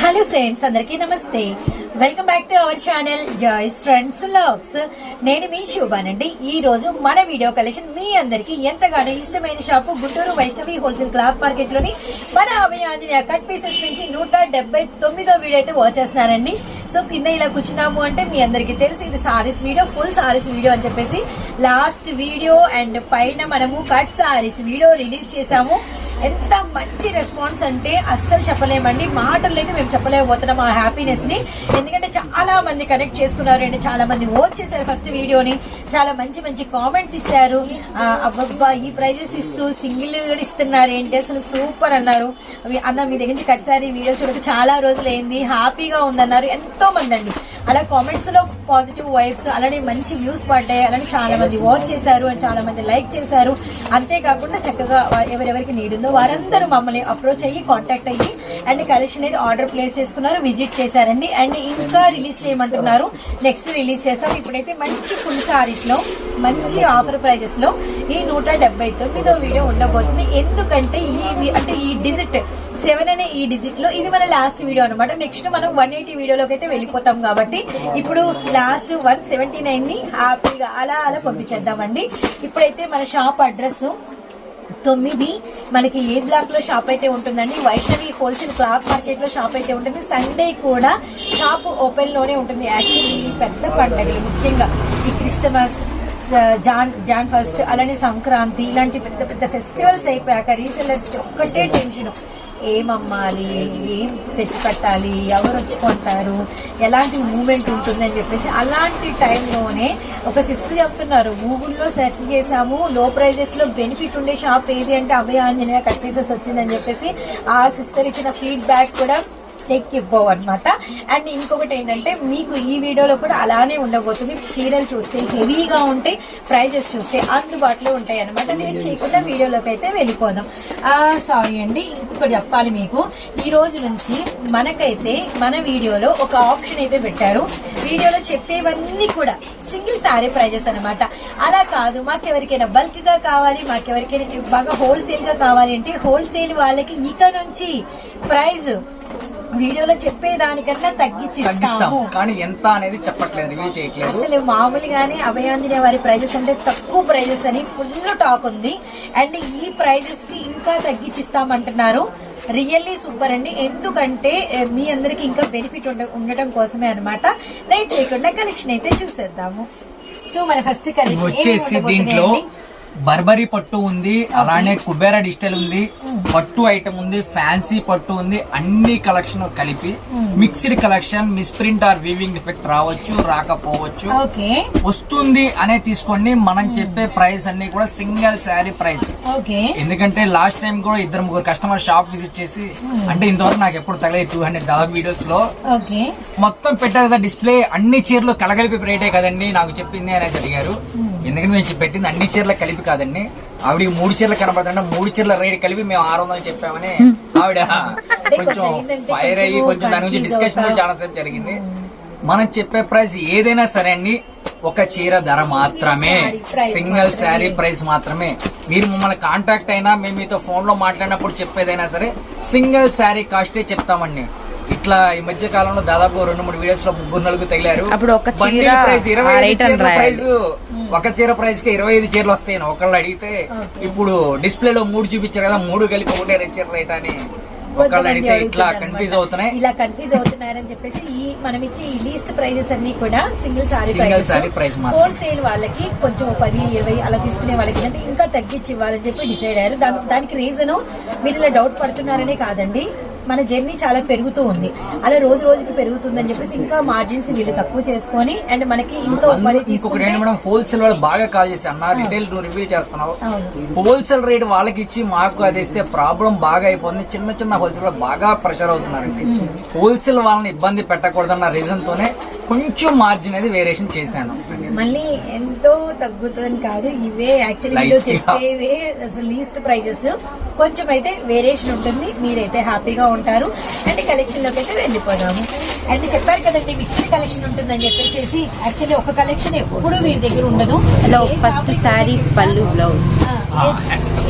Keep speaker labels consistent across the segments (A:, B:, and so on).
A: Hello friends అందరికీ నమస్తే. Welcome back to our channel Joy's friends vlogs నేను మీ శోభానండి. ఈ రోజు మన వీడియో కలెక్షన్ మీ అందరికీ ఎంతగానో ఇష్టమైన shop Guntur Vaishnavi wholesale cloth మార్కెట్లోని మన అభయ ఆంజనేయ కట్ పీసెస్ నుంచి నూట డెబ్బై తొమ్మిదో వీడియో అయితే వాచ్ చేస్తున్నారండి సో కింద ఇలా కూర్చున్నాము అంటే మీ అందరికీ తెలుసు ఇది sarees video full sarees video అని చెప్పేసి లాస్ట్ వీడియో అండ్ పైన మనము కట్ సారీస్ వీడియో రిలీజ్ చేశాము. ఎంత మంచి రెస్పాన్స్ అంటే అస్సలు చెప్పలేమండి. మాటలు అయితే మేము చెప్పలేకపోతున్నాం ఆ హ్యాపీనెస్ని. ఎందుకంటే చాలా మంది కనెక్ట్ చేసుకున్నారు అండి చాలా మంది ఓట్ చేశారు ఫస్ట్ వీడియోని చాలా మంచి మంచి కామెంట్స్ ఇచ్చారు. అబ్బబ్బా ఈ ప్రైజెస్ ఇస్తూ సింగిల్ కూడా ఇస్తున్నారు ఏంటి అసలు సూపర్ అన్నారు. అన్న మీ దగ్గర నుంచి కట్టిసారి వీడియో చూడక చాలా రోజులు అయింది హ్యాపీగా ఉందన్నారు. ఎంతో మంది అండి. అలా కామెంట్స్లో పాజిటివ్ వైబ్స్ అలానే మంచి వ్యూస్ పడ్డాయి. అలానే చాలా మంది వాచ్ చేశారు అండ్ చాలా మంది లైక్ చేశారు. అంతేకాకుండా చక్కగా ఎవరెవరికి నీడ్ ఉందో వారందరూ మమ్మల్ని అప్రోచ్ అయ్యి కాంటాక్ట్ అయ్యి అండ్ కలెక్షన్ అనేది ఆర్డర్ ప్లేస్ చేసుకున్నారు విజిట్ చేశారండి. అండ్ ఇంకా రిలీజ్ చేయమంటున్నారు. నెక్స్ట్ రిలీజ్ చేస్తాం. ఇప్పుడైతే మంచి ఫుల్ సారీస్లో మంచి ఆఫర్ ప్రైజెస్లో ఈ నూట డెబ్బై తొమ్మిదో వీడియో ఉండబోతుంది. ఎందుకంటే ఈ అంటే ఈ డిజిట్ సెవెన్ అనే ఈ డిజిట్లో ఇది మన లాస్ట్ వీడియో అనమాట నెక్స్ట్ మనం వన్ ఎయిటీ వీడియోలోకి అయితే వెళ్ళిపోతాం కాబట్టి ఇప్పుడు లాస్ట్ వన్ సెవెంటీ నైన్ని హ్యాపీగా అలా అలా పంపించేద్దామండి. ఇప్పుడైతే మన షాప్ అడ్రస్ తొమ్మిది. మనకి ఏ బ్లాక్లో షాప్ అయితే ఉంటుందండి? వైష్ణవి హోల్సేల్ క్లాత్ మార్కెట్లో షాప్ అయితే ఉంటుంది. సండే కూడా షాప్ ఓపెన్లోనే ఉంటుంది. యాక్చువల్లీ ఈ పెద్ద పండుగలు ముఖ్యంగా ఈ క్రిస్టమస్ జాన్ జాన్ ఫస్ట్ అలానే సంక్రాంతి ఇలాంటి పెద్ద పెద్ద ఫెస్టివల్స్ అయిపోయాక రీసెలర్స్ ఒక్కటే టెన్షన్ ఏం అమ్మాలి ఏం తెచ్చిపెట్టాలి ఎవరు వచ్చుకుంటారు? ఎలాంటి మూమెంట్ ఉంటుందని చెప్పేసి అలాంటి టైంలోనే ఒక సిస్టర్ చెప్తున్నారు గూగుల్లో సెర్చ్ చేశాము లో ప్రైజెస్లో బెనిఫిట్ ఉండే షాప్ ఏది అంటే అభయ ఆంజనేయ కట్ పీసెస్ వచ్చిందని చెప్పేసి ఆ సిస్టర్ ఇచ్చిన ఫీడ్బ్యాక్ కూడా టెక్ ఇవ్వవు అనమాట అండ్ ఇంకొకటి ఏంటంటే మీకు ఈ వీడియోలో కూడా అలానే ఉండబోతుంది. చీరలు చూస్తే హెవీగా ఉంటే ప్రైజెస్ చూస్తే అందుబాటులో ఉంటాయి అనమాట నేను చేయకుండా వీడియోలోకి అయితే వెళ్ళిపోదాం. సారీ అండి ఇంకొకటి చెప్పాలి మీకు. ఈ రోజు నుంచి మనకైతే మన వీడియోలో ఒక ఆప్షన్ అయితే పెట్టారు. వీడియోలో చెప్పేవన్నీ కూడా సింగిల్ సారీ ప్రైజెస్ అన్నమాట. అలా కాదు మాకెవరికైనా బల్క్గా కావాలి మాకెవరికైనా బాగా హోల్సేల్గా కావాలి అంటే హోల్సేల్ వాళ్ళకి ఇక నుంచి ప్రైజ్ వీడియోలో చెప్పేదానికన్నా తగ్గించి
B: తగ్గిస్తాం.
A: ఇస్తాము
B: కానీ ఎంత అనేది చెప్పట్లేదు రివీల్ చేయట్లేదు.
A: అసలు మామూలుగానే అభయాంజనేయ వారి ప్రైజెస్ అంటే తక్కువ ప్రైజెస్ అని ఫుల్ టాక్ ఉంది. అండ్ ఈ ప్రైజెస్కి ఇంకా తగ్గించిస్తామంటున్నారు. రియల్లీ సూపర్ అండి. ఎందుకంటే మీ అందరికి ఇంకా బెనిఫిట్ ఉండటం కోసమే అన్నమాట. లైట్ చేయకుండా కలెక్షన్ అయితే చూసేద్దాము. సో మన ఫస్ట్ కలెక్షన్
B: వచ్చేసి దీంట్లో బర్బరీ పట్టు ఉంది అలానే కుబేరా డిజిటల్ ఉంది పట్టు ఐటమ్ ఉంది ఫ్యాన్సీ పట్టు ఉంది అన్ని కలెక్షన్ కలిపి mixed collection misprint or weaving effect రావచ్చు రాకపోవచ్చు. వస్తుంది అనే తీసుకోండి మనం చెప్పే ప్రైస్ అన్ని కూడా సింగిల్ శారీ ప్రైస్. ఎందుకంటే లాస్ట్ టైం కూడా ఇద్దరు ముగ్గురు కస్టమర్ షాప్ విజిట్ చేసి అంటే ఇంతవరకు నాకు ఎప్పుడు తగలేదు టూ హండ్రెడ్ దాదాపు
A: వీడియోస్లో.
B: మొత్తం పెట్టారు కదా డిస్ప్లే అన్ని చీరలు కలగలిపి రేటే కదండి నాకు చెప్పింది అనేసి అడిగారు. ఎందుకంటే మేము పెట్టింది అన్ని చీరలు కలిపి కాదండి. ఆవిడ మూడు చీరలు కనపడుతుంటే మూడు చీరల రేట్ కలిపి మేము ఆరు వందలు చెప్పామని ఆవిడ కొంచెం ఫైర్ అయ్యి కొంచెం దాని గురించి డిస్కషన్ చాలా సేపు జరిగింది. మనం చెప్పే ప్రైస్ ఏదైనా సరే అండి ఒక చీర ధర మాత్రమే. సింగిల్ శారీ ప్రైస్ మాత్రమే. మీరు మమ్మల్ని కాంటాక్ట్ అయినా మేము మీతో ఫోన్లో మాట్లాడినప్పుడు చెప్పేదైనా సరే సింగిల్ శారీ కాస్టే చెప్తామండి. ఇట్లా ఈ మధ్య కాలంలో దాదాపు రెండు మూడు వీడియోస్లో ముగ్గురు నలుగురు తగిలారు.
C: అప్పుడు ఒక చీర
B: బండిల్ ప్రైస్ ఇరవై
C: రేట్.
B: ప్రైస్ ఒక చీర ప్రైస్కి ఇరవై ఐదు చీరలు వస్తాయి ఒకళ్ళు అడిగితే ఇప్పుడు డిస్ప్లే లో మూడు చూపించారు కదా మూడు కలిపి ఒకటే రెండు చీర రేట్ అని ఒకళ్ళు
A: కొంతమంది
B: అడిగితే ఇట్లా కన్ఫ్యూజ్. అవుతున్నాయి.
A: ఇలా కన్ఫ్యూజ్ అవుతున్నారని చెప్పేసి ఈ మనం ఇచ్చే ఈ లీస్ట్ ప్రైజెస్ అన్ని కూడా సింగిల్ సారీ
B: saree price మాత్రమే.
A: హోల్సేల్ వాళ్ళకి కొంచెం పది ఇరవై అలా తీసుకునే వాళ్ళకి అంటే ఇంకా తగ్గించి ఇవ్వాలని చెప్పి డిసైడ్ అయ్యారు. దాని- దానికి రీజన్ మీరు ఇలా డౌట్ పడుతున్నారనే కాదండి. మన జర్నీ చాలా పెరుగుతూ ఉంది. అలా రోజు రోజుకి పెరుగుతుందని చెప్పేసి ఇంకా మార్జిన్స్ వీళ్ళు తక్కువ చేసుకొని అండ్ మనకి ఇంకా తీసుకుంటే
B: హోల్సేల్ వాళ్ళు బాగా కాల్ చేసి అన్న రిటైల్ నువ్వు రివ్యూ చేస్తున్నావు. హోల్సేల్ రేట్ వాళ్ళకి ఇచ్చి మాకు అది ఇస్తే ప్రాబ్లం బాగా అయిపోతుంది. చిన్న చిన్న హోల్సేల్ వాళ్ళు బాగా ప్రెషర్ అవుతున్నారండి. హోల్సేల్ వాళ్ళని ఇబ్బంది పెట్టకూడదన్న రీజన్ తోనే కొంచెం మార్జిన్ అనేది వేరియేషన్ చేశాను.
A: మళ్ళీ ఎంతో తగ్గుతుందని కాదు ఇవే యాక్చువల్లీ. చెప్పేవే లీస్ట్ ప్రైజెస్ కొంచెం అయితే వేరియేషన్ ఉంటుంది. మీరైతే హ్యాపీగా ఉంటారు. అండ్ కలెక్షన్లోకి అయితే వెళ్ళిపోదాము. అండ్ చెప్పారు కదండి మిక్స్డ్ కలెక్షన్ ఉంటుందని చెప్పేసి యాక్చువల్లీ ఒక కలెక్షన్ ఎప్పుడు వీరి దగ్గర ఉండదు.
C: ఫస్ట్ శారీ పళ్ళు బ్లౌజ్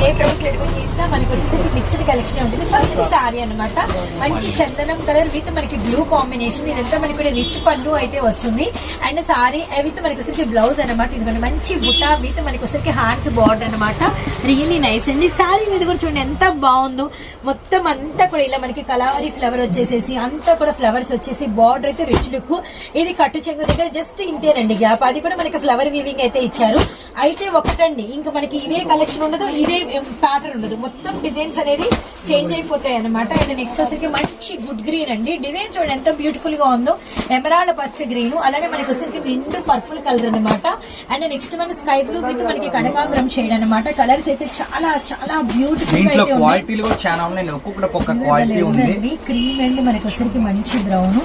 A: ఏ- ప్రోడక్ట్ ఎప్పుడు తీసినా మనకి వచ్చేసరికి మిక్స్డ్ కలెక్షన్ ఉంటుంది. ఫస్ట్ సారీ అన్నమాట. మంచి చందనం కలర్ విత్ మనకి బ్లూ కాంబినేషన్ ఇదంతా మనకి కూడా రిచ్ పళ్ళు అయితే వస్తుంది. అండ్ సారీ విత్ మనకి వచ్చరికి బ్లౌజ్ అనమాట ఇదిగోండి మంచి బుట్ట విత్ మనకి వచ్చరికి హ్యాండ్స్ బార్డర్ అనమాట రియల్లీ నైస్ అండి. సారీ మీద కూడా చూడండి ఎంత బాగుందో. మొత్తం అంతా కూడా ఇలా మనకి కలావరి ఫ్లవర్ వచ్చేసేసి అంతా కూడా ఫ్లవర్స్ వచ్చేసి బార్డర్ అయితే రిచ్ లుక్ ఇది కట్టు చెంగు దగ్గర జస్ట్ ఇంతేనండి గ్యాప్ అది కూడా మనకి ఫ్లవర్ వీవింగ్ అయితే ఇచ్చారు. అయితే ఒకటండి ఇంకా మనకి ఇవే కలెక్షన్ ఉండదు ఇదే um, ప్యాటర్న్ ఉండదు. మొత్తం డిజైన్స్ అనేది చేంజ్ అయిపోతాయి అనమాట అండ్ నెక్స్ట్ వచ్చేసరికి మంచి గుడ్ గ్రీన్ అండి. డిజైన్ చూడండి ఎంత బ్యూటిఫుల్గా ఉందో. ఎమరాల్డ్ పచ్చ గ్రీన్ అలానే మనకి వచ్చేసరికి నిండు పర్పుల్ కలర్ అనమాట అండ్ నెక్స్ట్ మన స్కై బ్లూ విత్ మనకి కనకాంబరం షేడ్ అనమాట కలర్స్ అయితే చాలా చాలా బ్యూటిఫుల్గా
B: దీంట్లో
A: అయితే ఉన్నాయి.
B: క్వాలిటీలు కూడా చాలా ఉన్నాయి. ఒక్కొక్కటి ఒక్కొక్క క్వాలిటీ ఉంది.
A: Cream and. మనకి వచ్చరికి మంచి బ్రౌన్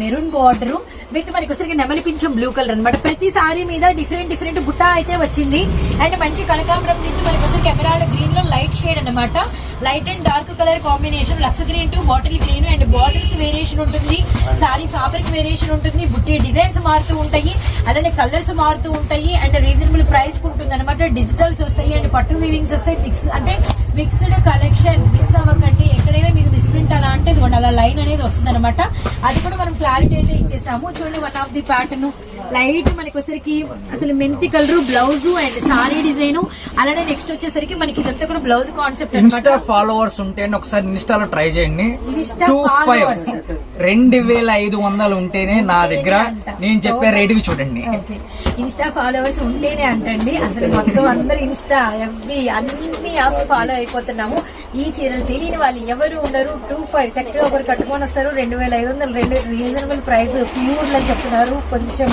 A: మెరూన్ బార్డర్. మీకు మనకి ఒకసారి నెమలి పింఛం బ్లూ కలర్ అన్నమాట. ప్రతి సారీ మీద డిఫరెంట్ డిఫరెంట్ బుట్ట అయితే వచ్చింది. అండ్ మంచి కనకాంబరం విత్ మనకి ఒకసారి కెమెరాల గ్రీన్లో లైట్ షేడ్ అన్నమాట. Light and dark colour combination looks green to bottle green and borders variation ఉంటుంది. సారీ ఫాబ్రిక్ వేరియేషన్ ఉంటుంది. బుట్టి డిజైన్స్ మారుతూ ఉంటాయి. అలానే కలర్స్ మారుతూ ఉంటాయి. అండ్ రీజనబుల్ ప్రైస్ ఉంటుంది అనమాట డిజిటల్స్ వస్తాయి. అండ్ పట్టు వీవింగ్స్ వస్తాయి. మిక్స్ అంటే మిక్స్డ్ కలెక్షన్ మిస్ అవ్వకండి. ఎక్కడైనా మీకు మిస్ మిస్ప్రింట్ అలా అంటే ఇదిగోండి అలా లైన్ అనేది వస్తుంది అనమాట అది కూడా మనం క్లారిటీ అయితే ఇచ్చేసాము. చూడండి one of the pattern light మనకి వచ్చేసరికి అసలు మెంతి colour blouse and saree design. అలానే నెక్స్ట్ వచ్చేసరికి మనకి ఇదంతా కూడా బ్లౌజ్ కాన్సెప్ట్
B: ఇన్స్టా ఫాలోవర్స్ ఉంటే ఒకసారి ఇన్స్టాలో ట్రై చేయండి. Two five. రెండు వేల ఐదు వందలు ఉంటేనే నా దగ్గర. నేను చెప్పే రేటుకి చూడండి.
A: ఇన్స్టా ఫాలోవర్స్ ఉంటేనే అంటండి. అసలు మొత్తం అందరు ఇన్స్టా ఎఫ్బి అన్ని యాప్స్ ఫాలో అయిపోతున్నాము. ఈ చీరలు తెలియని వాళ్ళు ఎవరు ఉండరు. టూ ఫైవ్ చక్కగా ఒకరు కట్టుకొని వస్తారు. రెండు వేల ఐదు వందలు రెండు రీజనబుల్ ప్రైస్ ప్యూర్ అని చెప్తున్నారు. కొంచెం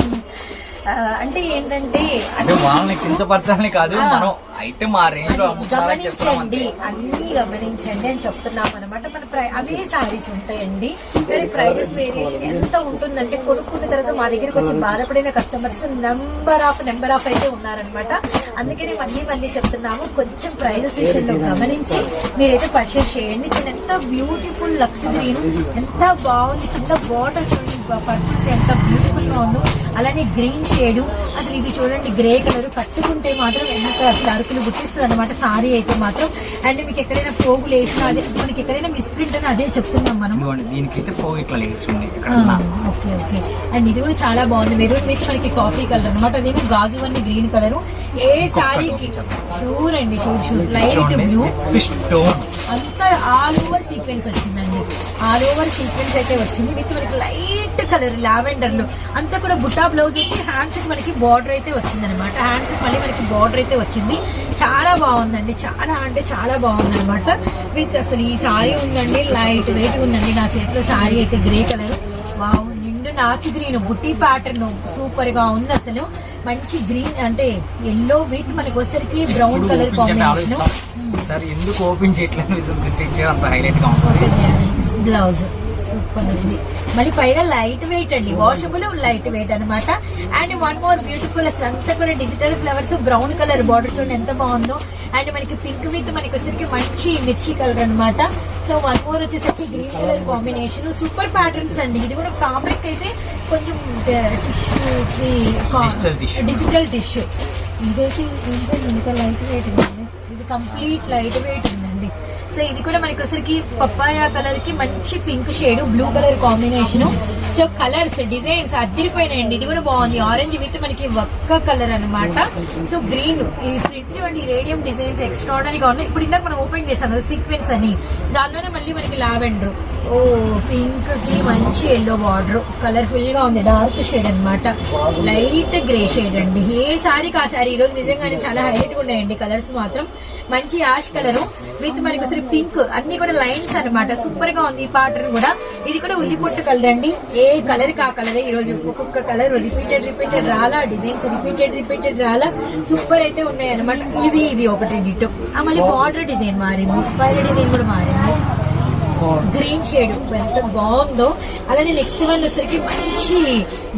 A: అంటే ఏంటంటే
B: అంటే
A: అన్ని
B: వాళ్ళని కించపరచాలని కాదు. మనం ఐటమ్ ఆ రేంజ్లో
A: గమనించండి అన్ని గమనించండి అని చెప్తున్నాం అనమాట మన ప్రై అవే సారీస్ ఉంటాయండి. కానీ ప్రైజెస్ వేరియేషన్ ఎంత ఉంటుందంటే కొనుక్కున్న తర్వాత మా దగ్గరికి వచ్చి బాధపడిన customers number of number of అయితే ఉన్నారనమాట అందుకని మళ్ళీ మళ్ళీ చెప్తున్నాము కొంచెం ప్రైజెస్ విషయంలో గమనించి మీరైతే పర్చేస్ చేయండి. ఎంత బ్యూటిఫుల్ లక్స్ గ్రీన్ ఎంత బాగుంది కింద బార్డర్ చూడండి పర్ఫెక్ట్ ఎంత బ్యూటిఫుల్గా ఉందో అలానే గ్రీన్ షేడ్ అసలు ఇది చూడండి గ్రే కలర్ కట్టుకుంటే మాత్రం ఎంత అసలు అరుకులు గుర్తిస్తుంది అనమాట సారీ అయితే మాత్రం. అండ్ మీకు ఎక్కడైనా పోగులు వేసినా అదే మనకి ఎక్కడైనా మిస్ప్రింట్ అని అదే చెప్తున్నాం మనం.
B: దీనికైతే పోగు ఇట్లా లేస్తుంది
A: ఓకే ఓకే. అండ్ ఇది కూడా చాలా బాగుంది. మెరూన్ మనకి కాఫీ కలర్ అనమాట అదేమో గాజు అన్ని గ్రీన్ కలర్ ఏ సారీకి షూర్ అండి లైట్ బ్లూ
B: చూడండి
A: అంతా ఆల్ ఓవర్ సీక్వెన్స్ వచ్చిందండి. ఆల్ ఓవర్ సీక్వెన్స్ అయితే వచ్చింది. విత్ మనకి లైట్ కలర్ లావెండర్లో అంతా కూడా బుట్టా బ్లౌజ్ వచ్చి హ్యాండ్స్కి మనకి బార్డర్ అయితే వచ్చింది అనమాట హ్యాండ్స్కి మళ్ళీ మనకి బార్డర్ అయితే వచ్చింది. చాలా బాగుందండి. చాలా అంటే చాలా బాగుంది అనమాట విత్ అసలు ఈ సారీ ఉందండి. లైట్ వెయిట్ ఉందండి. నా చేతిలో సారీ అయితే గ్రే కలర్. వావ్ నిండు నాచు గ్రీన్. బుట్టి ప్యాటర్న్ సూపర్గా ఉంది అసలు. మంచి గ్రీన్ అంటే ఎల్లో విత్ మనకి వచ్చరికి బ్రౌన్ కలర్ కాంబినేషన్
B: సార్ ఎందుకు ఓపెన్ చేయట్లేదు?
A: బ్లౌజ్ సూపర్ ఉంది మళ్ళీ పైగా లైట్ వెయిట్ అండి. వాషబుల్ లైట్ వెయిట్ అన్నమాట. అండ్ వన్ మోర్ బ్యూటిఫుల్ అసలు అంతా కూడా digital flowers brown colour border చూడండి ఎంత బాగుందో. అండ్ మనకి పింక్ విత్ మనకి వచ్చేసరికి మంచి మిర్చి కలర్ అన్నమాట. సో వన్ మోర్ వచ్చేసరికి green colour combination. Super patterns అండి. ఇది కూడా ఫ్యాబ్రిక్ అయితే కొంచెం టిష్యూ. Digital tissue. ఇదైతే ఏంటంటే ఇంత లైట్ వెయిట్ ఇది కంప్లీట్ లైట్ వెయిట్ సో ఇది కూడా మనకి ఒకసారికి పప్పాయ కలర్కి మంచి pink shade blue colour combination. So colours designs అద్దరిపోయినాయండి. ఇది కూడా బాగుంది. ఆరెంజ్ విత్ మనకి ఒక్క కలర్ అన్నమాట. సో గ్రీన్ ఈ ప్రింట్ చూడండి రేడియం డిజైన్స్ ఎక్స్ట్రాడనరీ గా ఉన్నాయి. ఇప్పుడు ఇందాక మనం ఓపెన్ చేసాం కదా సీక్వెన్స్ అని. దానిలోనే మళ్ళీ మనకి లావెండర్ ఓ పింక్కి మంచి ఎల్లో బార్డర్ కలర్ఫుల్గా ఉంది డార్క్ షేడ్ అన్నమాట. లైట్ గ్రే షేడ్ అండి. ఏ సారీ కా సారీ ఈ రోజు నిజంగానే చాలా హైలైట్గా ఉన్నాయండి కలర్స్ మాత్రం. మంచి యాష్ కలర్ విత్ మనకి అసలు పింక్ అన్ని కూడా లైన్స్ అన్నమాట. సూపర్గా ఉంది ఈ పాటర్న్ కూడా. ఇది కూడా ఉల్లి పొట్టు కలర్ అండి. ఏ కలర్ కా కలర్ ఈ రోజు ఒక్కొక్క కలర్ రిపీటెడ్ రిపీటెడ్ రాలా డిజైన్స్ రిపీటెడ్ రిపీటెడ్ రాలా. సూపర్ అయితే ఉన్నాయి అనమాట ఇది ఇది ఒకటి డిటో మళ్ళీ బార్డర్ డిజైన్ మారింది. స్పైర్ డిజైన్ కూడా మారింది. గ్రీన్ షేడ్ ఎంత బాగుందో. అలానే నెక్స్ట్ వన్ వచ్చరికి మంచి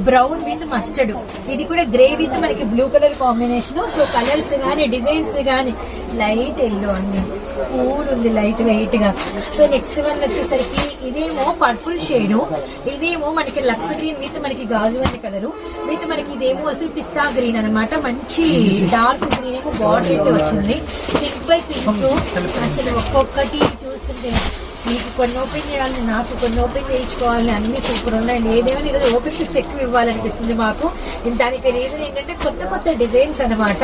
A: బ్రౌన్ విత్ మస్టర్డ్ ఇది కూడా గ్రే విత్ మనకి blue colour combination so colours గానీ డిజైన్స్ గానీ లైట్ ఎల్లో అండి. కూల్ ఉంది లైట్ వెయిట్గా. సో నెక్స్ట్ వన్ వచ్చేసరికి ఇదేమో పర్పుల్ షేడ్ ఇదేమో మనకి లక్స్ గ్రీన్ విత్ మనకి గాజు వంటి కలర్ విత్ మనకి ఇదేమో వచ్చి పిస్తా గ్రీన్ అన్నమాట. మంచి డార్క్ గ్రీన్ ఏమో బార్డర్ అయితే వచ్చింది. పింక్ బై పింక్ అసలు ఒక్కొక్కటి చూస్తుంటే మీకు కొన్ని ఓపెన్ చేయాలని నాకు కొన్ని ఓపెన్ చేయించుకోవాలని అన్ని సూపర్ ఉన్నాయండి ఏదేమైనా ఈరోజు ఓపెన్ పిక్స్ ఎక్కువ ఇవ్వాలనిపిస్తుంది మాకు. దానికి రీజన్ ఏంటంటే కొత్త కొత్త డిజైన్స్ అన్నమాట.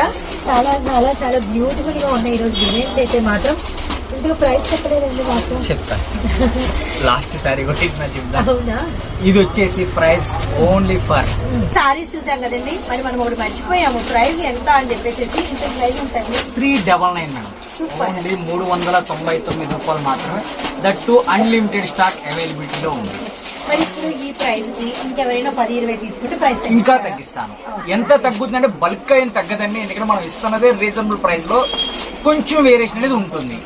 A: చాలా చాలా చాలా బ్యూటిఫుల్గా ఉన్నాయి. ఈరోజు డిజైన్స్ అయితే మాత్రం ప్రైస్ చెప్పలేదండి మాకు.
B: చెప్తాను లాస్ట్ సారీ చెప్తాను
A: అవునా?
B: ఇది వచ్చేసి ప్రైస్ ఓన్లీ ఫర్
A: సారీస్ చూసాం కదండి. మరి మనం ఒకటి మర్చిపోయాము. ప్రైస్ ఎంత అని చెప్పేసి ఇంత ప్రైస్ ఉంటుంది.
B: Three double nine madam. Only మూడు వందల తొంభై తొమ్మిది రూపాయలు మాత్రమే. దట్ టు అన్లిమిటెడ్ స్టాక్ అవైలబిలిటీలో ఉంది.
A: మరి ఇప్పుడు ఈ ప్రైస్కి ఇంకెవరైనా పది ఇరవై తీసుకుంటే ప్రైస్
B: ఇంకా తగ్గిస్తాను. ఎంత తగ్గుతుందంటే బల్క్ ఏం తగ్గదండి. ఎందుకంటే మనం ఇస్తున్నదే రీజనబుల్ ప్రైస్లో కొంచెం వేరియేషన్ అనేది ఉంటుంది.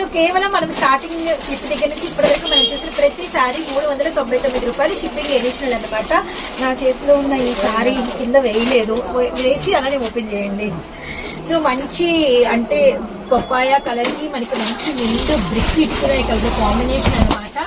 A: సో కేవలం మనం స్టార్టింగ్ షిప్ దగ్గర నుంచి ఇప్పటి వరకు మనం చూసిన ప్రతి సారీ మూడు వందల తొంభై తొమ్మిది రూపాయలు షిప్పింగ్ ఎడిషనల్ అనమాట నా చేతిలో ఉన్న ఈ సారీ కింద వేయలేదు. వే- వేసి అలానే ఓపెన్ చేయండి. సో మంచి అంటే పప్పాయ కలర్కి మనకి మంచి నిండు బ్రిక్ ఇటుకునే కలర్ కాంబినేషన్ అన్నమాట.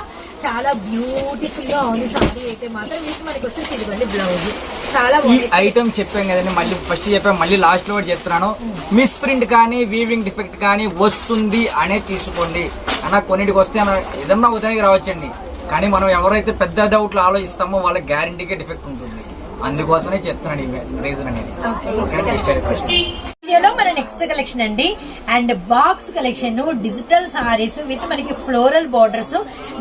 A: చాలా బ్యూటిఫుల్గా ఉంది సారీ అయితే మాత్రం. మీకు మనకి వస్తే ఇదిగోండి బ్లౌజ్ చాలా
B: ఈ ఐటమ్ చెప్పాం కదండి మళ్ళీ ఫస్ట్ చెప్పాం మళ్ళీ లాస్ట్లో కూడా చెప్తున్నాను. మిస్ ప్రింట్ కానీ వీవింగ్ డిఫెక్ట్ కానీ వస్తుంది అనే తీసుకోండి. అన్న కొన్నిటికి వస్తే అన్న ఏదన్నా ఉదయానికి రావచ్చండి. కానీ మనం ఎవరైతే పెద్ద డౌట్లు ఆలోచిస్తామో వాళ్ళకి గ్యారంటీకే డిఫెక్ట్ ఉంటుంది. అందుకోసమే చెప్తున్నాను రీజన్ అనేది.
A: నెక్స్ట్ కలెక్షన్ అండి. And box collection digital saris with మనకి ఫ్లోరల్ బార్డర్స్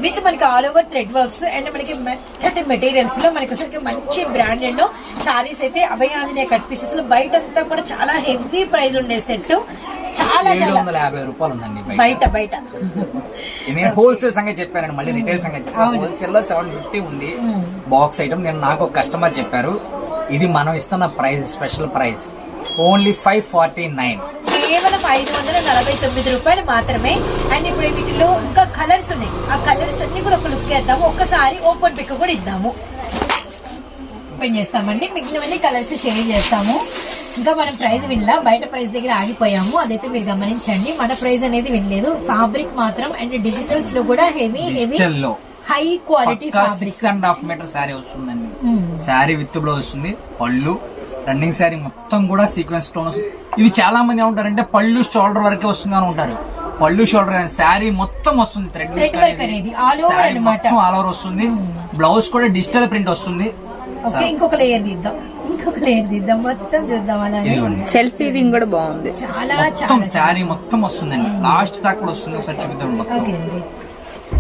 A: విత్ మనకి all over thread works and మనకి మెత్తటి మెటీరియల్స్లో మనకి అసలు మంచి బ్రాండెడ్లో సారీస్ అయితే అభయాంజనేయ కట్ పీసెస్లో బయట అంతా కూడా చాలా హెవీ ప్రైస్ ఉండే సెట్ చాలా
B: ఏడు
A: చాలా.
B: వందల యాభై రూపాయలు ఉందండి బయట.
A: బయట
B: నేను హోల్సేల్ సంగతి చెప్పానండి మళ్ళీ రిటైల్ సంగతి చెప్పాను.
A: అవును.
B: హోల్సేల్లో సెవెన్ ఫిఫ్టీ ఉంది. బాక్స్ ఐటమ్ నేను నాకు కస్టమర్ చెప్పారు. ఇది మనం ఇస్తున్న price special price only five forty nine.
A: కేవలం ఐదు వందల నలభై తొమ్మిది రూపాయలు మాత్రమే. అండ్ ఇప్పుడు వీటిలో ఇంకా కలర్స్ ఉన్నాయి. ఆ కలర్స్ అన్ని కూడా ఒక లుక్ వేద్దాము. ఒక్కసారి ఓపెన్ పిక్ కూడా ఇద్దాము. ఓపెన్ చేస్తామండి. మిగిలినవన్నీ కలర్స్ షేర్ చేస్తాము. ఇంకా మనం ప్రైస్ వినలా? బయట ప్రైస్ దగ్గర ఆగిపోయాము. అదైతే మీరు గమనించండి. మన ప్రైస్ అనేది వినలేదు. ఫ్యాబ్రిక్ మాత్రం అండ్ డిజిటల్స్లో కూడా heavy heavy high quality fabric.
B: Six and half metre sari వస్తుందండి. శారీ విత్ బ్లౌజ్ వస్తుంది. పళ్ళు రన్నింగ్ శారీ మొత్తం కూడా సీక్వెన్స్ వస్తుంది. ఇవి చాలా మంది ఏమంటారంటే పళ్ళు షోల్డర్ వరకే వస్తుంది అని ఉంటారు. పళ్ళు షోల్డర్ శారీ మొత్తం వస్తుంది థ్రెడ్. మొత్తం ఆల్ ఓవర్ వస్తుంది. బ్లౌజ్ కూడా డిజిటల్ ప్రింట్ వస్తుంది.
A: ఓకే ఇంకొక లేయర్ తీద్దాం. ఇంకొక లేయర్ తీద్దాం. మొత్తం చూద్దాం అలానే.
B: ఇదిగోండి.
C: సెల్ఫ్ వీవింగ్ కూడా బాగుంది.
A: చాలా
B: మొత్తం శారీ మొత్తం వస్తుందండి. లాస్ట్ దాకా కూడా వస్తుంది. ఒకసారి మొత్తం.
A: అండి.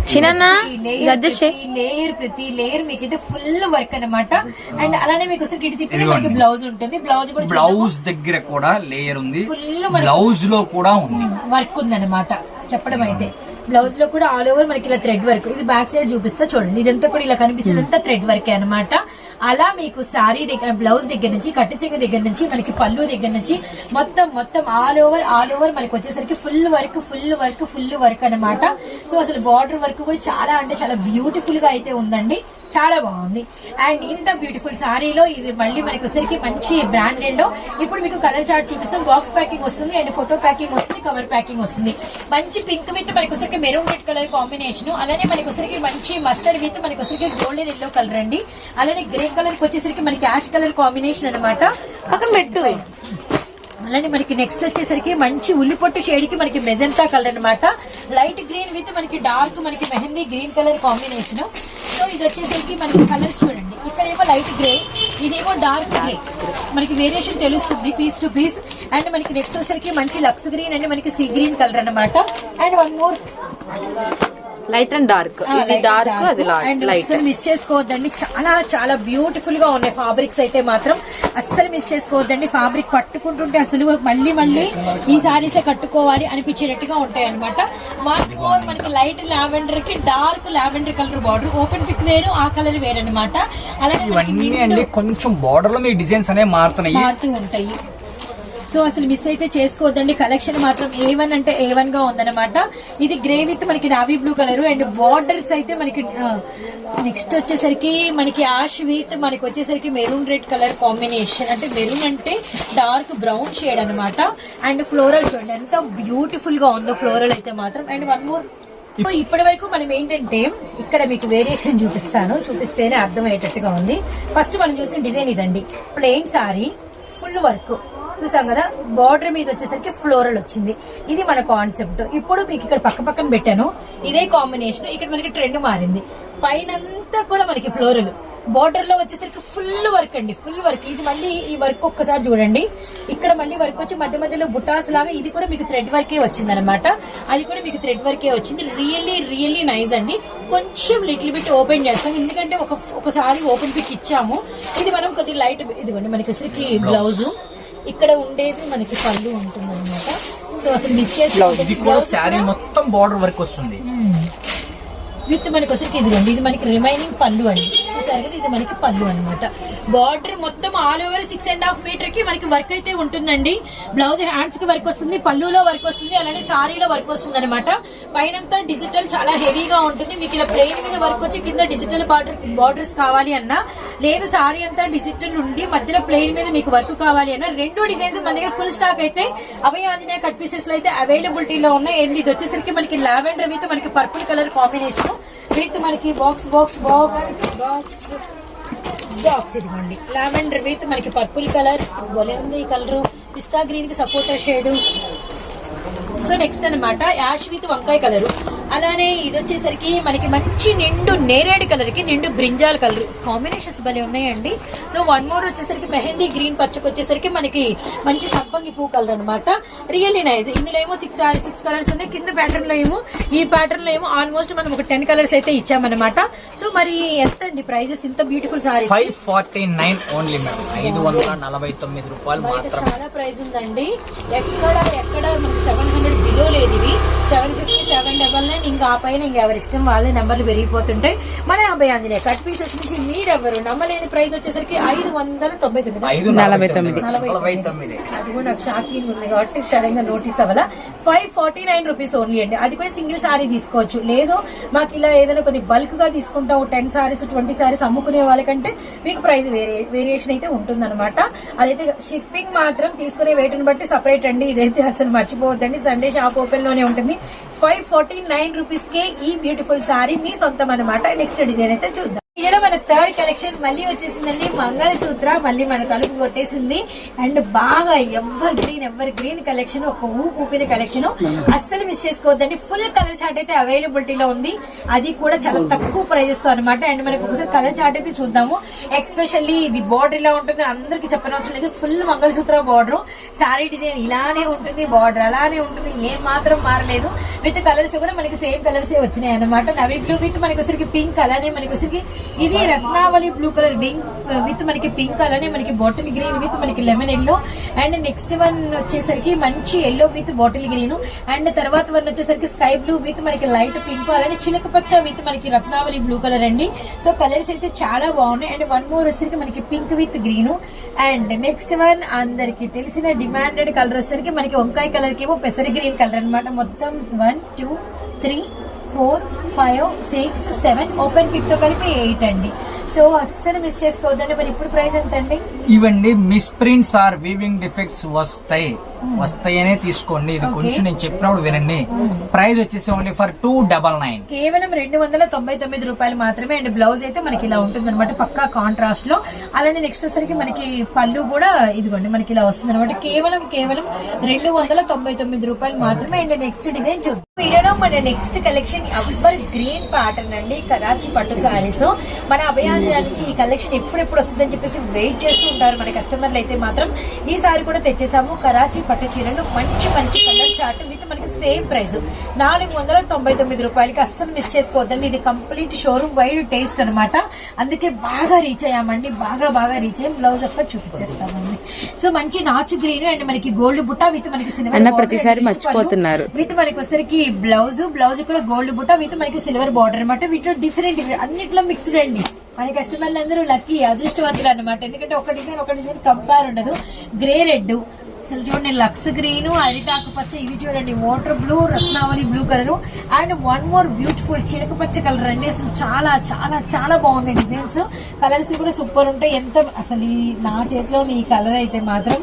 C: చిన్న
A: లేయర్ ప్రతి లేయర్ మీకు అయితే ఫుల్ వర్క్ అన్నమాట. అండ్ అలానే మీకు అసలు ఇటు తిప్పితే మనకి. బ్లౌజ్ ఉంటుంది. బ్లౌజ్ కూడా
B: బ్లౌజ్ దగ్గర కూడా లేయర్ ఉంది.
A: మనకి-
B: బ్లౌజ్లో కూడా ఉంది.
A: వర్క్ ఉందన్నమాట. చెప్పడం అయితే. బ్లౌజ్లో కూడా ఆల్ ఓవర్ మనకి ఇలా థ్రెడ్ వర్క్ ఇది బ్యాక్ సైడ్ చూపిస్తా చూడండి. ఇదంతా కూడా ఇలా కనిపించేదంతా థ్రెడ్ వర్క్ అన్నమాట. అలా మీకు సారీ దగ్గర బ్లౌజ్ దగ్గర నుంచి కట్టు చెంగు దగ్గర నుంచి మనకి పళ్ళు దగ్గర నుంచి మొత్తం మొత్తం ఆల్ ఓవర్ ఆల్ ఓవర్ మనకి వచ్చేసరికి full work full work full work అన్నమాట. సో అసలు బార్డర్ వర్క్ కూడా చాలా అంటే చాలా బ్యూటిఫుల్గా అయితే ఉందండి. చాలా బాగుంది. అండ్ ఇంత బ్యూటిఫుల్ సారీలో ఇది మళ్ళీ మనకి వచ్చేసరికి మంచి బ్రాండెడ్లో. ఇప్పుడు మీకు కలర్ చార్ట్ చూపిస్తాం. బాక్స్ ప్యాకింగ్ వస్తుంది అండ్ ఫోటో ప్యాకింగ్ వస్తుంది కవర్ ప్యాకింగ్ వస్తుంది. మంచి పింక్ విత్ మనకి వచ్చరికి మెరూన్ రెడ్ కలర్ కాంబినేషన్ అలానే మనకి వచ్చరికి మంచి మస్టర్డ్ విత్ మనకి వచ్చరికి గోల్డెన్ ఎల్లో కలర్ అండి. అలానే గ్రే కలర్కి వచ్చేసరికి మనకి యాష్ కలర్ కాంబినేషన్ అన్నమాట. పక్కన మెట్టు అలానే మనకి నెక్స్ట్ వచ్చేసరికి మంచి ఉల్లిపొట్టు షేడ్కి మనకి మెజెంటా కలర్ అన్నమాట. లైట్ గ్రీన్ విత్ మనకి డార్క్ మనకి mehndi green colour combination so ఇది వచ్చేసరికి మనకి కలర్స్ చూడండి. ఇక్కడేమో లైట్ గ్రే ఇదేమో డార్క్ గ్రే మనకి వేరియేషన్ తెలుస్తుంది పీస్ టు పీస్ అండ్ మనకి నెక్స్ట్ వచ్చేసరికి మంచి లక్స్ గ్రీన్ అండ్ మనకి సీ గ్రీన్ కలర్ అన్నమాట. And one more
C: light and dark ఇది డార్క్ అది లైట్
A: మిస్ చేసుకోవద్దండి. చాలా చాలా బ్యూటిఫుల్గా ఉన్నాయి ఫాబ్రిక్స్ అయితే మాత్రం. అస్సలు మిస్ చేసుకోవద్దండి. ఫాబ్రిక్ పట్టుకుంటుంటే అసలు మళ్ళీ మళ్ళీ ఈ సారీస్ కట్టుకోవాలి అనిపించేటట్టుగా ఉంటాయి అనమాట మనకి light లావెండర్కి dark lavender colour border open pick వేరు ఆ కలర్ వేరు అనమాట అలాగే
B: కొంచెం బార్డర్లో మీ డిజైన్స్ అనేవి మారుతున్నాయి.
A: మారుతూ ఉంటాయి. సో అసలు మిస్ అయితే చేసుకోవద్దండి. కలెక్షన్ మాత్రం ఏ వన్ అంటే ఏ వన్గా ఉందన్నమాట. ఇది గ్రే విత్ మనకి navy blue colour and borders అయితే మనకి నెక్స్ట్ వచ్చేసరికి మనకి యాష్ విత్ మనకి వచ్చేసరికి మెరూన్ రెడ్ కలర్ కాంబినేషన్ అంటే మెరూన్ అంటే డార్క్ బ్రౌన్ షేడ్ అన్నమాట. అండ్ ఫ్లోరల్ చూడండి ఎంత బ్యూటిఫుల్గా ఉందో ఫ్లోరల్ అయితే మాత్రం. అండ్ వన్ మోర్ సో ఇప్పటి వరకు మనం ఏంటంటే ఇక్కడ మీకు వేరియేషన్ చూపిస్తాను. చూపిస్తేనే అర్థమయ్యేటట్టుగా ఉంది. ఫస్ట్ మనం చూసిన డిజైన్ ఇదండి. ప్లెయిన్ సారీ ఫుల్ వర్క్ చూసాం కదా బార్డర్ మీద వచ్చేసరికి ఫ్లోరల్ వచ్చింది. ఇది మన కాన్సెప్ట్ ఇప్పుడు మీకు ఇక్కడ పక్క పక్కన పెట్టాను. ఇదే కాంబినేషన్ ఇక్కడ మనకి ట్రెండ్ మారింది. పైనంతా కూడా మనకి ఫ్లోరల్ బార్డర్లో వచ్చేసరికి ఫుల్ వర్క్ అండి. ఫుల్ వర్క్ ఇది మళ్ళీ ఈ వర్క్ ఒక్కసారి చూడండి. ఇక్కడ మళ్ళీ వర్క్ వచ్చి మధ్య మధ్యలో బుటాస్ లాగా ఇది కూడా మీకు థ్రెడ్ వర్కే వచ్చింది అనమాట అది కూడా మీకు థ్రెడ్ వర్కే వచ్చింది. రియల్లీ రియల్లీ నైస్ అండి. కొంచెం లిటిల్ బిట్ ఓపెన్ చేస్తాం. ఎందుకంటే ఒక ఒకసారి ఓపెన్ పిక్ ఇచ్చాము. ఇది మనం కొద్దిగా లైట్ ఇదిగోండి మనకి బ్లౌజ్ ఇక్కడ ఉండేది మనకి పళ్ళు ఉంటుంది అనమాట సో అసలు మిస్
B: కూడా శారీ మొత్తం బార్డర్ వర్క్ వస్తుంది.
A: విత్ మనకి వచ్చరికి ఇదిగోండి ఇది మనకి రిమైనింగ్ పళ్ళు అండి. చూసారు కదా ఇది మనకి పళ్ళు అన్నమాట. బార్డర్ మొత్తం all over six and half మీటర్కి మనకి వర్క్ అయితే ఉంటుందండి. బ్లౌజ్ హ్యాండ్స్కి వర్క్ వస్తుంది పళ్ళులో వర్క్ వస్తుంది అలానే సారీలో వర్క్ వస్తుంది అనమాట పైనంతా డిజిటల్ చాలా హెవీగా ఉంటుంది. మీకు ఇలా ప్లెయిన్ మీద వర్క్ వచ్చి కింద డిజిటల్ బార్డర్ బార్డర్స్ కావాలి అన్నా లేదు సారీ అంతా డిజిటల్ ఉండి మధ్యలో ప్లెయిన్ మీద మీకు వర్క్ కావాలి అన్నా రెండు డిజైన్స్ మన దగ్గర ఫుల్ స్టాక్ అయితే అభయ ఆంజనేయ కట్ పీసెస్లో అయితే అవైలబిలిటీలో ఉన్నాయి. ఇది వచ్చేసరికి మనకి లావెండర్ మీద మనకి పర్పుల్ కలర్ కాంబినేషన్ విత్ మనకి box box box box box ఇదిగోండి. లావెండర్ విత్ మనకి పర్పుల్ కలర్ భలే ఉంది ఈ కలర్ పిస్తా గ్రీన్కి సపోర్టర్ షేడు సో నెక్స్ట్ అన్నమాట యాష్ విత్ వంకాయ కలరు అలానే ఇది వచ్చేసరికి మనకి మంచి నిండు నేరేడు కలర్కి నిండు బ్రింజాల్ కలర్ కాంబినేషన్స్ భలే ఉన్నాయండి. సో వన్ మోర్ వచ్చేసరికి మెహందీ గ్రీన్ పచ్చకి వచ్చేసరికి మనకి మంచి సంపంగి పూ కలర్ అనమాట రియల్లీ నైస్ ఇందులో ఏమో సిక్స్ సిక్స్ కలర్స్ ఉన్నాయి. కింద ప్యాటర్న్లో ఏమో ఈ ప్యాటర్న్లో ఏమో ఆల్మోస్ట్ మనం ఒక టెన్ కలర్స్ అయితే ఇచ్చామన్నమాట. సో మరి ఎంత అండి ప్రైజెస్ ఇంత beautiful sari
B: five forty nine only madam ఐదు వందల నలభై తొమ్మిది రూపాయలు
A: చాలా ప్రైస్ ఉందండి. ఎక్కడ ఎక్కడ మనకి సెవెన్ హండ్రెడ్ బిలో లేదు ఇవి seven fifty seven double nine ఇంకా ఆ పైన ఇంకా ఎవరి ఇష్టం వాళ్ళ నెంబర్లు పెరిగిపోతుంటాయి మన అబ్బాయి ఆంజనేయ కట్ పీసెస్ నుంచి మీరెవరు? నమ్మలేని ప్రైస్ వచ్చేసరికి ఐదు వందల తొంభై తొమ్మిది.
C: నలభై తొమ్మిది.
B: నలభై తొమ్మిది.
A: అది కూడా నాకు షాకింగ్ ఉంది కాబట్టి సడన్గా నోటీస్ అవ్వాలా? Five forty nine rupees only అండి. అది కూడా సింగిల్ సారీ తీసుకోవచ్చు. లేదు మాకు ఇలా ఏదైనా కొద్దిగా బల్క్గా తీసుకుంటాం టెన్ సారీస్ ట్వంటీ సారీస్ అమ్ముకునే వాళ్ళకంటే మీకు ప్రైస్ వేరే వేరియేషన్ అయితే ఉంటుందన్నమాట. అదైతే షిప్పింగ్ మాత్రం తీసుకునే వేటుని బట్టి సపరేట్ అండి. ఇదైతే అసలు మర్చిపోవద్దండి. సండే షాప్ ఓపెన్లోనే ఉంటుంది. ఫైవ్ ఫార్టీ నైన్ రూపీస్ కే ఈ బ్యూటిఫుల్ సారీ మీ సొంతం అనమాట నెక్స్ట్ డిజైన్ అయితే చూద్దాం. ఇక్కడ మన థర్డ్ కలెక్షన్ మళ్ళీ వచ్చేసిందండి మంగళసూత్ర మళ్ళీ మన తలుపు కొట్టేసింది. అండ్ బాగా evergreen evergreen collection ఒక ఊపు ఊపిన కలెక్షన్ అస్సలు మిస్ చేసుకోవద్దండి. ఫుల్ కలర్ చార్ట్ అయితే అవైలబిలిటీలో ఉంది. అది కూడా చాలా తక్కువ ప్రైజెస్తో అనమాట అండ్ మనకి ఒకసారి కలర్ చార్ట్ అయితే చూద్దాము. ఎక్స్పెషల్లీ ఇది బార్డర్ ఇలా ఉంటుంది. అందరికి చెప్పనవసరం లేదు. Full mangalsutra border sari design ఇలానే ఉంటుంది. బార్డర్ అలానే ఉంటుంది. ఏం మాత్రం మారలేదు. విత్ కలర్స్ కూడా మనకి సేమ్ కలర్స్ వచ్చినాయి అనమాట నవీ బ్లూ విత్ మనకి వచ్చరికి పింక్ అలానే మనకి వచ్చరికి ఇది Ratnavali blue colour wing with మనకి పింక్ అలానే మనకి బాటిల్ గ్రీన్ విత్ మనకి lemon yellow and next one వచ్చేసరికి మంచి yellow with bottle green and తర్వాత వన్ వచ్చేసరికి స్కై బ్లూ విత్ మనకి లైట్ పింక్ అలానే చిలక పచ్చ విత్ మనకి రత్నావళి బ్లూ కలర్ అండి. సో కలర్స్ అయితే చాలా బాగున్నాయి. అండ్ వన్ మోర్ వచ్చేసరికి మనకి pink with green and next one అందరికి తెలిసిన డిమాండెడ్ కలర్ వచ్చేసరికి మనకి వంకాయ కలర్కి ఏమో పెసరి గ్రీన్ కలర్ అనమాట మొత్తం one two three four five six seven open పిక్తో కలిపి ఎయిట్ అండి. సో అస్సలు మిస్ చేసుకోవద్దండి. మరి ఇప్పుడు ప్రైస్ ఎంత అండి
B: ఇవండి miss prints or weaving defects వస్తాయి. వస్తాయనే తీసుకోండి. ఇది. కొంచెం నేను చెప్పినప్పుడు వినండి. ప్రైస్ వచ్చేసి only for two double nine.
A: కేవలం రెండు వందల తొంభై తొమ్మిది రూపాయలు మాత్రమే అండ్ బ్లౌజ్ అయితే మనకి ఇలా ఉంటుంది అనమాట పక్కా కాంట్రాస్ట్లో. అలానే నెక్స్ట్ వచ్చరికి మనకి పళ్ళు కూడా ఇదిగోండి మనకి ఇలా వస్తుంది అనమాట కేవలం కేవలం రెండు వందల తొంభై తొమ్మిది రూపాయలు మాత్రమే. అండ్ నెక్స్ట్ డిజైన్ చూద్దాం. వీడియోలో మన next collection evergreen pattern అండి కరాచీ పట్టు సారీస్ మన అభయాంజన నుంచి ఈ కలెక్షన్ ఎప్పుడెప్పుడు వస్తుందని చెప్పేసి వెయిట్ చేస్తూ ఉంటారు మన కస్టమర్లు అయితే మాత్రం. ఈ సారీ కూడా తెచ్చేసాము. కరాచీ పట్టు చీరలు మంచి మంచి కలర్ చార్ట్. విత్ మనకి సేమ్ ప్రైస్. నాలుగు వందల తొంభై తొమ్మిది రూపాయలకి అస్సలు మిస్ చేసుకోవద్దండి. ఇది కంప్లీట్ షోరూమ్ వైడ్ టేస్ట్ అన్నమాట. అందుకే బాగా రీచ్ అయ్యామండి. బాగా బాగా రీచ్ అయ్యాం. బ్లౌజ్ ఒక్కటి చూపించేస్తామండి. సో మంచి నాచు గ్రీన్ అండ్ మనకి గోల్డ్ బుట్ట విత్ మనకి సిల్వర్
C: ప్రతిసారి మర్చిపోతున్నారు.
A: విత్ మనకి వచ్చరికి బ్లౌజ్ బ్లౌజ్ కూడా గోల్డ్ బుట్ట విత్ మనకి సిల్వర్ బార్డర్ అనమాట వీటిలో డిఫరెంట్ డిఫరెంట్ అన్నిట్లో మిక్స్డ్ అండి. మన కస్టమర్లు అందరూ లక్కీ అదృష్టవంతులు అనమాట ఎందుకంటే ఒక డిజైన్ ఒక డిజైన్ కంపేర్ ఉండదు. గ్రే రెడ్ అసలు చూడండి లక్స్ గ్రీన్ అరిటాకు పచ్చ ఇది చూడండి water blue Ratnavali blue colour. And one more beautiful చిలక పచ్చ కలర్ అండి. అసలు చాలా చాలా చాలా బాగున్నాయి డిజైన్స్. కలర్స్ కూడా సూపర్ ఉంటాయి. ఎంత అసలు ఈ నా చేతిలో ఈ కలర్ అయితే మాత్రం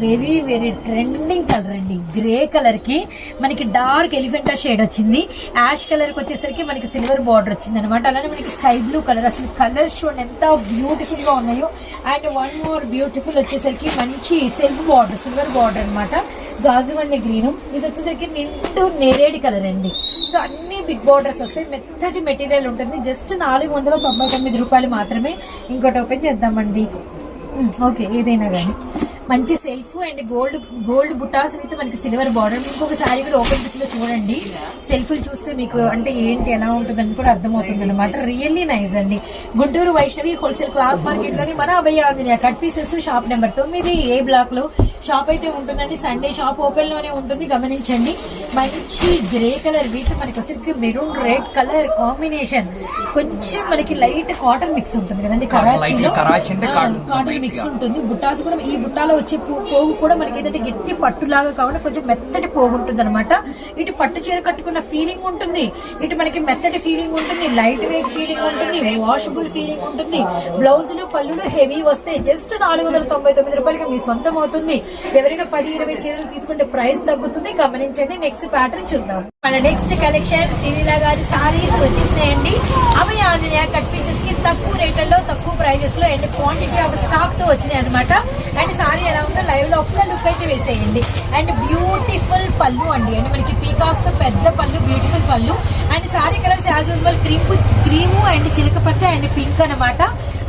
A: వెరీ వెరీ ట్రెండింగ్ కలర్ అండి. గ్రే కలర్కి మనకి డార్క్ ఎలిఫెంటా షేడ్ వచ్చింది. యాష్ కలర్కి వచ్చేసరికి మనకి సిల్వర్ బార్డర్ వచ్చింది అనమాట అలానే మనకి స్కై బ్లూ కలర్ అసలు కలర్స్ చూడండి ఎంత బ్యూటిఫుల్గా ఉన్నాయో. అండ్ వన్ మోర్ బ్యూటిఫుల్ వచ్చేసరికి మంచి సెల్ఫ్ బార్డర్ సిల్వర్ బార్డర్ అనమాట గాజు గాజువల్లి గ్రీను ఇది వచ్చేసరికి నిండు నేరేడి కలర్ అండి. సో అన్ని బిగ్ బార్డర్స్ వస్తాయి. మెత్తటి మెటీరియల్ ఉంటుంది. జస్ట్ నాలుగు వందల తొంభై తొమ్మిది రూపాయలు మాత్రమే ఇంకోటి ఓపెన్ చేద్దామండి. Hmm, ఓకే ఏదైనా కానీ. మంచి సెల్ఫ్ అండ్ గోల్డ్ గోల్డ్ బుటాస్ విత్ మనకి సిల్వర్ బార్డర్ ఇంకొక సారీ కూడా ఓపెన్ బుక్లో చూడండి. సెల్ఫ్లు చూస్తే మీకు అంటే ఏంటి ఎలా ఉంటుందని కూడా అర్థమవుతుంది అనమాట రియల్లీ నైస్ అండి. గుంటూరు వైష్ణవి హోల్సేల్ క్లాత్ మార్కెట్లోని మన Abhaya Anjaneya cut pieces shop number తొమ్మిది ఏ బ్లాక్లో షాప్ అయితే ఉంటుందండి. సండే షాప్ ఓపెన్లోనే ఉంటుంది. గమనించండి. మంచి గ్రే కలర్ విత్ మనకి వచ్చరికి మెరూన్ రెడ్ కలర్ కాంబినేషన్ కొంచెం మనకి లైట్ కాటన్ మిక్స్ ఉంటుంది కదండి కరాచీలో. Cotton mix. ఉంటుంది. బుట్టాస్ కూడా ఈ బుట్టాలో వచ్చే పోగు కూడా మనకి ఏంటంటే గట్టి పట్టులాగా కాకుండా కొంచెం మెత్తటి పోగు ఉంటుంది అనమాట ఇటు పట్టు చీర కట్టుకున్న ఫీలింగ్ ఉంటుంది. ఇటు మనకి మెత్తటి ఫీలింగ్ ఉంటుంది. లైట్ వెయిట్ ఫీలింగ్ ఉంటుంది. వాషబుల్ ఫీలింగ్ ఉంటుంది. బ్లౌజులు పళ్ళులు హెవీ వస్తాయి జస్ట్ నాలుగు వందల తొంభై తొమ్మిది రూపాయలకి మీ సొంతం అవుతుంది. ఎవరైనా పది ఇరవై చీరలు తీసుకుంటే ప్రైస్ తగ్గుతుంది. గమనించండి నెక్స్ట్ ప్యాటర్న్ చూద్దాం. మన నెక్స్ట్ కలెక్షన్ శ్రీలీల గారి సారీస్ వచ్చేసినాయండి. అవి ఆంజనేయ కట్ పీసెస్కి తక్కువ రేట్లలో తక్కువ ప్రైజెస్లో అండ్ క్వాంటిటీ ఆఫ్ స్టాక్తో వచ్చినాయి అనమాట అండ్ సారీ ఎలా ఉందో లైవ్లో ఒక్క లుక్ అయితే వేసేయండి. అండ్ బ్యూటిఫుల్ పళ్ళు అండి. అండ్ మనకి పీకాక్స్తో పెద్ద పళ్ళు బ్యూటిఫుల్ పళ్ళు. And sari colours as usual cream cream and చిలక పచ్చ అండ్ పింక్ అనమాట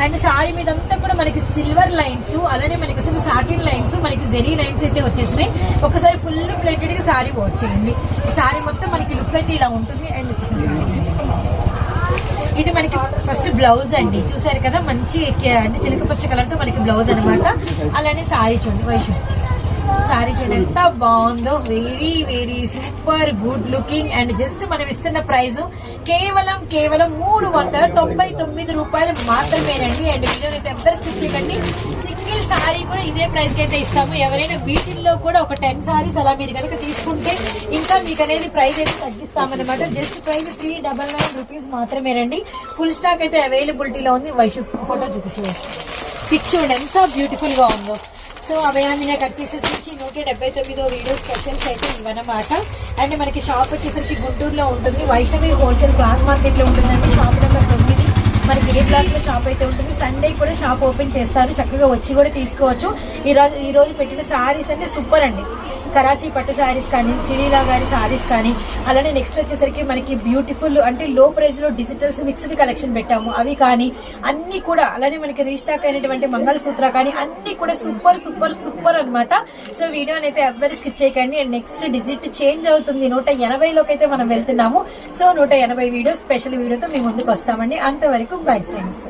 A: అండ్ సారీ మీద అంతా కూడా మనకి సిల్వర్ లైన్స్ అలానే మనకి సాటిన్ లైన్స్ మనకి జెరీ లైన్స్ అయితే వచ్చేసినాయి. ఒకసారి ఫుల్ ప్లేటెడ్గా సారీ వచ్చేయండి సారీ మొత్తం మనకి లుక్ అయితే ఇలా ఉంటుంది అండ్ ఇది మనకి ఫస్ట్ బ్లౌజ్ అండి. చూసారు కదా మంచి అంటే చిలకపచ్చ కలర్తో మనకి బ్లౌజ్ అన్నమాట. అలానే సారీ చూడండి వైషు సారీ చూడండి ఎంత బాగుందో. Very very super good looking and just మనం ఇస్తున్న ప్రైస్ కేవలం కేవలం మూడు వందల తొంభై తొమ్మిది రూపాయలు మాత్రమేనండి. అండ్ వీడియోని అయితే ఎవ్వరు స్కిప్ చేయకండి. సింగిల్ సారీ కూడా ఇదే ప్రైస్కి అయితే ఇస్తాము. ఎవరైనా వీటిల్లో కూడా ఒక టెన్ సారీస్ అలా మీరు కనుక తీసుకుంటే ఇంకా మీకు అనేది ప్రైస్ అయితే తగ్గిస్తామన్నమాట. Just price three double nine rupees మాత్రమేనండి. ఫుల్ స్టాక్ అయితే అవైలబిలిటీలో ఉంది. వైషు ఫోటో చూపించు పిక్ చూడండి. ఎంత బ్యూటిఫుల్గా ఉందో సో అభయాంజనేయ కట్ పీసెస్ నుంచి నూట డెబ్బై తొమ్మిదో వీడియో స్పెషల్స్ అయితే ఇవన్నమాట అండ్ మనకి షాప్ వచ్చేసరికి గుంటూరులో ఉంటుంది. వైష్ణవి హోల్సేల్ క్లాత్ మార్కెట్లో ఉంటుందండి. షాప్ నెంబర్ తొమ్మిది మనకి ఏ బ్లాక్లో షాప్ అయితే ఉంటుంది సండే కూడా షాప్ ఓపెన్ చేస్తారు. చక్కగా వచ్చి కూడా తీసుకోవచ్చు. ఈ రోజు ఈ రోజు పెట్టిన సారీస్ అన్ని సూపర్ అండి. కరాచీ పట్టు సారీస్ కానీ శ్రీలీలా గారి శారీస్ కానీ అలానే నెక్స్ట్ వచ్చేసరికి మనకి బ్యూటిఫుల్ అంటే లో ప్రైస్లో డిజిటల్స్ మిక్స్డ్ కలెక్షన్ పెట్టాము. అవి కానీ అన్ని కూడా అలానే మనకి రీస్టాక్ అయినటువంటి మంగళసూత్ర కానీ అన్ని కూడా సూపర్ సూపర్ సూపర్ అన్నమాట. సో వీడియోని అయితే ఎవ్వరు స్కిప్ చేయకండి. అండ్ నెక్స్ట్ డిజిట్ చేంజ్ అవుతుంది. నూట ఎనభైలోకి అయితే మనం వెళ్తున్నాము. సో నూట ఎనభై వీడియో స్పెషల్ వీడియోతో మీ ముందుకు వస్తామండి. అంతవరకు బై ఫ్రెండ్స్